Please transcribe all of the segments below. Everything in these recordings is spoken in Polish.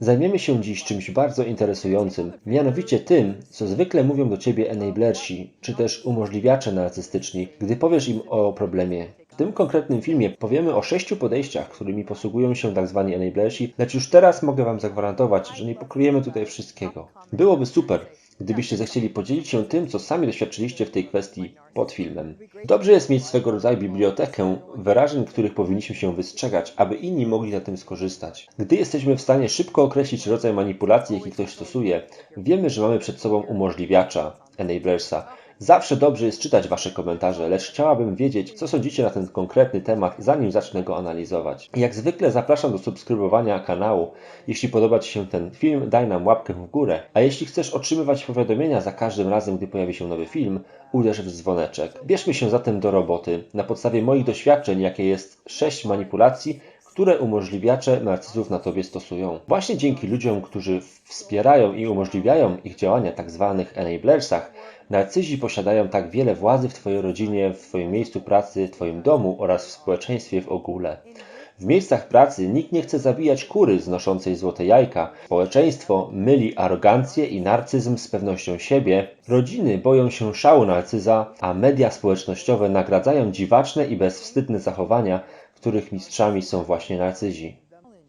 Zajmiemy się dziś czymś bardzo interesującym, mianowicie tym, co zwykle mówią do ciebie enablersi, czy też umożliwiacze narcystyczni, gdy powiesz im o problemie. Tym konkretnym filmie powiemy o sześciu podejściach, którymi posługują się tzw. enablersi, lecz już teraz mogę Wam zagwarantować, że nie pokryjemy tutaj wszystkiego. Byłoby super, gdybyście zechcieli podzielić się tym, co sami doświadczyliście w tej kwestii pod filmem. Dobrze jest mieć swego rodzaju bibliotekę wyrażeń, których powinniśmy się wystrzegać, aby inni mogli na tym skorzystać. Gdy jesteśmy w stanie szybko określić rodzaj manipulacji, jaki ktoś stosuje, wiemy, że mamy przed sobą umożliwiacza, enablersa, Zawsze dobrze jest czytać Wasze komentarze, lecz chciałabym wiedzieć, co sądzicie na ten konkretny temat, zanim zacznę go analizować. Jak zwykle zapraszam do subskrybowania kanału. Jeśli podoba Ci się ten film, daj nam łapkę w górę. A jeśli chcesz otrzymywać powiadomienia za każdym razem, gdy pojawi się nowy film, uderz w dzwoneczek. Bierzmy się zatem do roboty. Na podstawie moich doświadczeń, jakie jest 6 manipulacji, które umożliwiacze narcyzów na Tobie stosują. Właśnie dzięki ludziom, którzy wspierają i umożliwiają ich działania. Tak enablersach, narcyzi posiadają tak wiele władzy w Twojej rodzinie, w Twoim miejscu pracy, Twoim domu oraz w społeczeństwie w ogóle. W miejscach pracy nikt nie chce zabijać kury znoszącej złote jajka. Społeczeństwo myli arogancję i narcyzm z pewnością siebie. Rodziny boją się szału narcyza, a media społecznościowe nagradzają dziwaczne i bezwstydne zachowania, których mistrzami są właśnie narcyzi.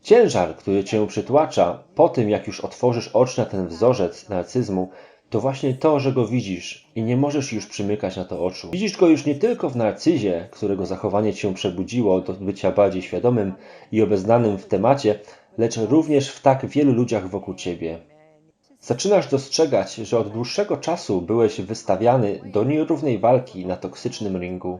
Ciężar, który cię przytłacza po tym, jak już otworzysz oczy na ten wzorzec narcyzmu, to właśnie to, że go widzisz i nie możesz już przymykać na to oczu. Widzisz go już nie tylko w narcyzie, którego zachowanie cię przebudziło do bycia bardziej świadomym i obeznanym w temacie, lecz również w tak wielu ludziach wokół ciebie. Zaczynasz dostrzegać, że od dłuższego czasu byłeś wystawiany do nierównej walki na toksycznym ringu.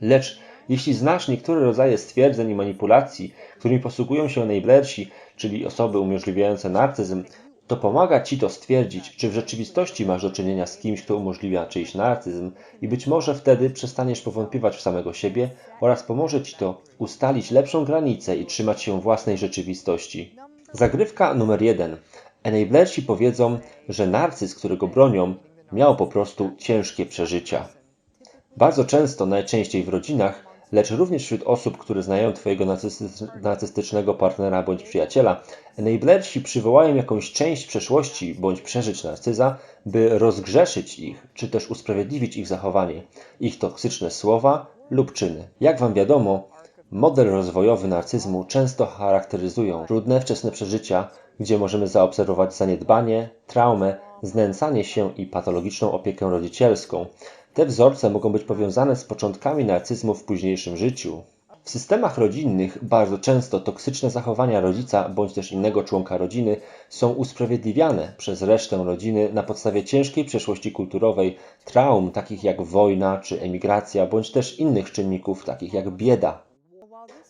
Lecz jeśli znasz niektóre rodzaje stwierdzeń i manipulacji, którymi posługują się enablersi, czyli osoby umożliwiające narcyzm, to pomaga Ci to stwierdzić, czy w rzeczywistości masz do czynienia z kimś, kto umożliwia czyjś narcyzm i być może wtedy przestaniesz powątpiewać w samego siebie oraz pomoże Ci to ustalić lepszą granicę i trzymać się własnej rzeczywistości. Zagrywka numer jeden. Enablersi powiedzą, że narcyz, którego bronią, miał po prostu ciężkie przeżycia. Bardzo często, najczęściej w rodzinach, lecz również wśród osób, które znają Twojego narcystycznego partnera bądź przyjaciela, enablersi przywołają jakąś część przeszłości bądź przeżyć narcyza, by rozgrzeszyć ich, czy też usprawiedliwić ich zachowanie, ich toksyczne słowa lub czyny. Jak Wam wiadomo, model rozwojowy narcyzmu często charakteryzują trudne wczesne przeżycia, gdzie możemy zaobserwować zaniedbanie, traumę, znęcanie się i patologiczną opiekę rodzicielską, te wzorce mogą być powiązane z początkami narcyzmu w późniejszym życiu. W systemach rodzinnych bardzo często toksyczne zachowania rodzica bądź też innego członka rodziny są usprawiedliwiane przez resztę rodziny na podstawie ciężkiej przeszłości kulturowej, traum takich jak wojna czy emigracja, bądź też innych czynników takich jak bieda.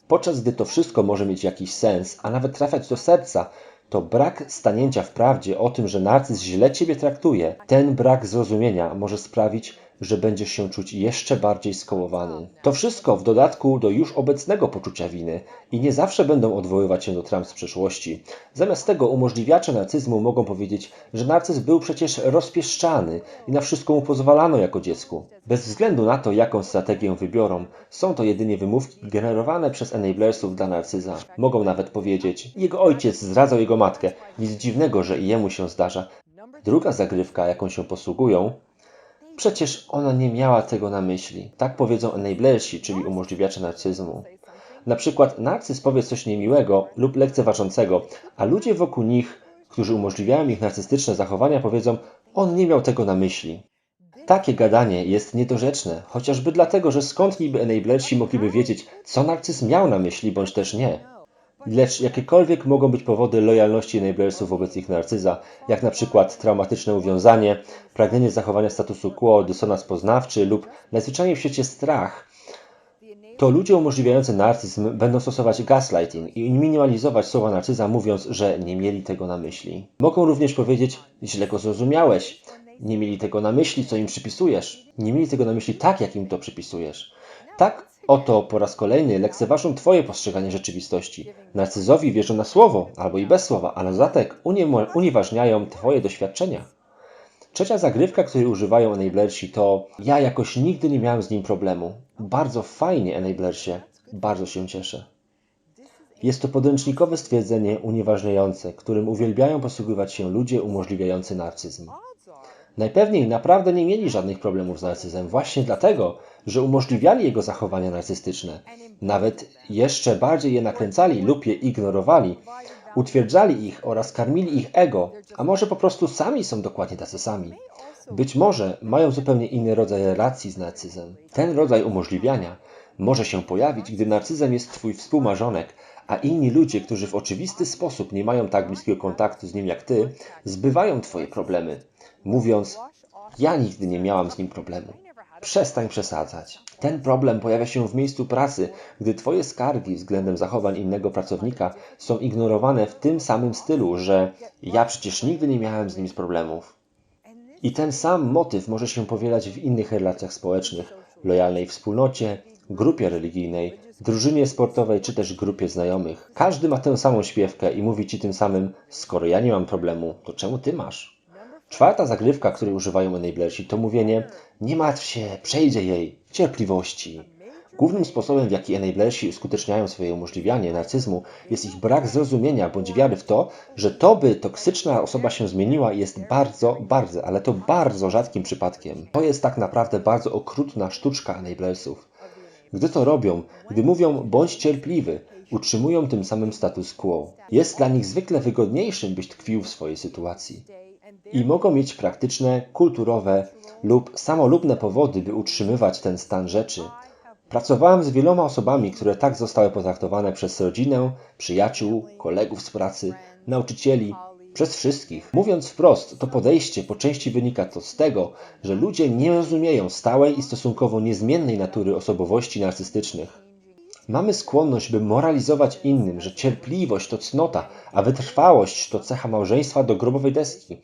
Podczas gdy to wszystko może mieć jakiś sens, a nawet trafiać do serca, to brak stanięcia w prawdzie o tym, że narcyz źle ciebie traktuje, ten brak zrozumienia może sprawić, że będziesz się czuć jeszcze bardziej skołowany. To wszystko w dodatku do już obecnego poczucia winy i nie zawsze będą odwoływać się do traum z przeszłości. Zamiast tego umożliwiacze narcyzmu mogą powiedzieć, że narcyz był przecież rozpieszczany i na wszystko mu pozwalano jako dziecku. Bez względu na to, jaką strategię wybiorą, są to jedynie wymówki generowane przez enablersów dla narcyza. Mogą nawet powiedzieć, jego ojciec zdradzał jego matkę, nic dziwnego, że i jemu się zdarza. Druga zagrywka, jaką się posługują, Przecież ona nie miała tego na myśli. Tak powiedzą enablersi, czyli umożliwiacze narcyzmu. Na przykład narcyz powie coś niemiłego lub lekceważącego, a ludzie wokół nich, którzy umożliwiają ich narcystyczne zachowania, powiedzą, on nie miał tego na myśli. Takie gadanie jest niedorzeczne, chociażby dlatego, że skąd niby enablersi mogliby wiedzieć, co narcyz miał na myśli, bądź też nie. Lecz jakiekolwiek mogą być powody lojalności enablersów wobec ich narcyza, jak na przykład traumatyczne uwiązanie, pragnienie zachowania statusu quo, dysonans poznawczy lub najzwyczajniej w świecie strach, to ludzie umożliwiający narcyzm będą stosować gaslighting i minimalizować słowa narcyza, mówiąc, że nie mieli tego na myśli. Mogą również powiedzieć, źle go zrozumiałeś, nie mieli tego na myśli, co im przypisujesz, nie mieli tego na myśli tak, jak im to przypisujesz. Tak Oto po raz kolejny lekceważą Twoje postrzeganie rzeczywistości. Narcyzowi wierzą na słowo, albo i bez słowa, a na dodatek unieważniają Twoje doświadczenia. Trzecia zagrywka, której używają enablersi to ja jakoś nigdy nie miałem z nim problemu. Bardzo fajnie enablersie, bardzo się cieszę. Jest to podręcznikowe stwierdzenie unieważniające, którym uwielbiają posługiwać się ludzie umożliwiający narcyzm. Najpewniej naprawdę nie mieli żadnych problemów z narcyzem właśnie dlatego, że umożliwiali jego zachowania narcystyczne. Nawet jeszcze bardziej je nakręcali lub je ignorowali, utwierdzali ich oraz karmili ich ego, a może po prostu sami są dokładnie tacy sami. Być może mają zupełnie inny rodzaj relacji z narcyzem. Ten rodzaj umożliwiania może się pojawić, gdy narcyzem jest Twój współmarzonek, a inni ludzie, którzy w oczywisty sposób nie mają tak bliskiego kontaktu z nim jak Ty, zbywają Twoje problemy, mówiąc: Ja nigdy nie miałam z nim problemu. Przestań przesadzać. Ten problem pojawia się w miejscu pracy, gdy Twoje skargi względem zachowań innego pracownika są ignorowane w tym samym stylu, że ja przecież nigdy nie miałem z nim problemów. I ten sam motyw może się powielać w innych relacjach społecznych, lojalnej wspólnocie, grupie religijnej, drużynie sportowej czy też grupie znajomych. Każdy ma tę samą śpiewkę i mówi ci tym samym: Skoro ja nie mam problemu, to czemu ty masz? Czwarta zagrywka, której używają enablersi, to mówienie: Nie martw się, przejdzie jej, cierpliwości. Głównym sposobem, w jaki enablersi uskuteczniają swoje umożliwianie narcyzmu, jest ich brak zrozumienia bądź wiary w to, że to, by toksyczna osoba się zmieniła, jest bardzo, bardzo, ale to bardzo rzadkim przypadkiem. To jest tak naprawdę bardzo okrutna sztuczka enablersów. Gdy to robią, gdy mówią bądź cierpliwy, utrzymują tym samym status quo. Jest dla nich zwykle wygodniejszym być tkwił w swojej sytuacji. I mogą mieć praktyczne, kulturowe lub samolubne powody, by utrzymywać ten stan rzeczy. Pracowałem z wieloma osobami, które tak zostały potraktowane przez rodzinę, przyjaciół, kolegów z pracy, nauczycieli, przez wszystkich. Mówiąc wprost, to podejście po części wynika to z tego, że ludzie nie rozumieją stałej i stosunkowo niezmiennej natury osobowości narcystycznych. Mamy skłonność, by moralizować innym, że cierpliwość to cnota, a wytrwałość to cecha małżeństwa do grobowej deski.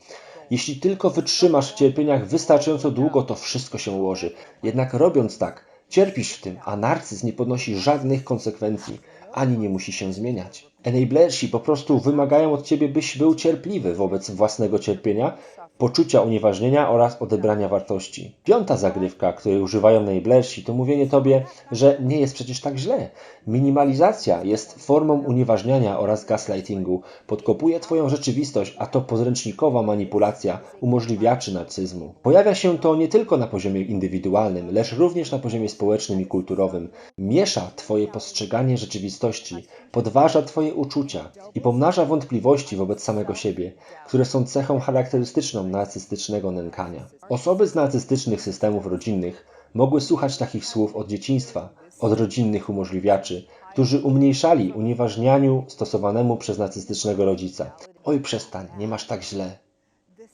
Jeśli tylko wytrzymasz w cierpieniach wystarczająco długo, to wszystko się ułoży. Jednak robiąc tak, cierpisz w tym, a narcyz nie podnosi żadnych konsekwencji, ani nie musi się zmieniać. Enablersi po prostu wymagają od ciebie, byś był cierpliwy wobec własnego cierpienia, poczucia unieważnienia oraz odebrania wartości. Piąta zagrywka, której używają enablersi, to mówienie tobie, że nie jest przecież tak źle. Minimalizacja jest formą unieważniania oraz gaslightingu. Podkopuje twoją rzeczywistość, a to podręcznikowa manipulacja umożliwiaczy narcyzmu. Pojawia się to nie tylko na poziomie indywidualnym, lecz również na poziomie społecznym i kulturowym. Miesza twoje postrzeganie rzeczywistości, podważa twoje uczucia i pomnaża wątpliwości wobec samego siebie, które są cechą charakterystyczną narcystycznego nękania. Osoby z narcystycznych systemów rodzinnych mogły słuchać takich słów od dzieciństwa, od rodzinnych umożliwiaczy, którzy umniejszali unieważnianiu stosowanemu przez narcystycznego rodzica. Oj, przestań, nie masz tak źle.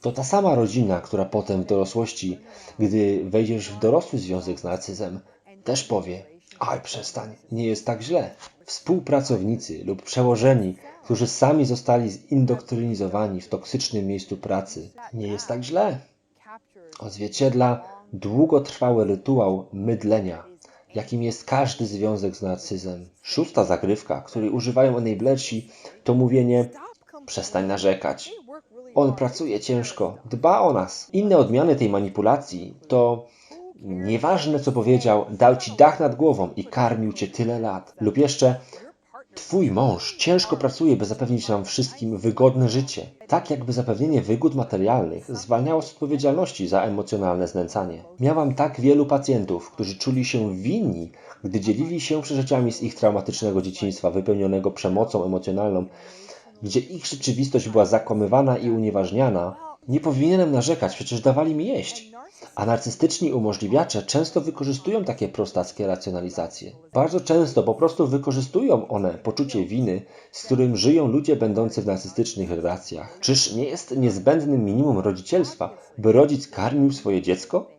To ta sama rodzina, która potem w dorosłości, gdy wejdziesz w dorosły związek z narcyzem, też powie: Oj, przestań, nie jest tak źle. Współpracownicy lub przełożeni, którzy sami zostali zindoktrynizowani w toksycznym miejscu pracy, nie jest tak źle. Odzwierciedla długotrwały rytuał mydlenia, jakim jest każdy związek z narcyzem. Szósta zagrywka, której używają enablersi, to mówienie przestań narzekać. On pracuje ciężko, dba o nas. Inne odmiany tej manipulacji to Nieważne co powiedział, dał ci dach nad głową i karmił cię tyle lat. Lub jeszcze, twój mąż ciężko pracuje, by zapewnić nam wszystkim wygodne życie. Tak jakby zapewnienie wygód materialnych zwalniało z odpowiedzialności za emocjonalne znęcanie. Miałam tak wielu pacjentów, którzy czuli się winni, gdy dzielili się przeżyciami z ich traumatycznego dzieciństwa, wypełnionego przemocą emocjonalną, gdzie ich rzeczywistość była zakłamywana i unieważniana. Nie powinienem narzekać, przecież dawali mi jeść. A narcystyczni umożliwiacze często wykorzystują takie prostackie racjonalizacje. Bardzo często po prostu wykorzystują one poczucie winy, z którym żyją ludzie będący w narcystycznych relacjach. Czyż nie jest niezbędnym minimum rodzicielstwa, by rodzic karmił swoje dziecko?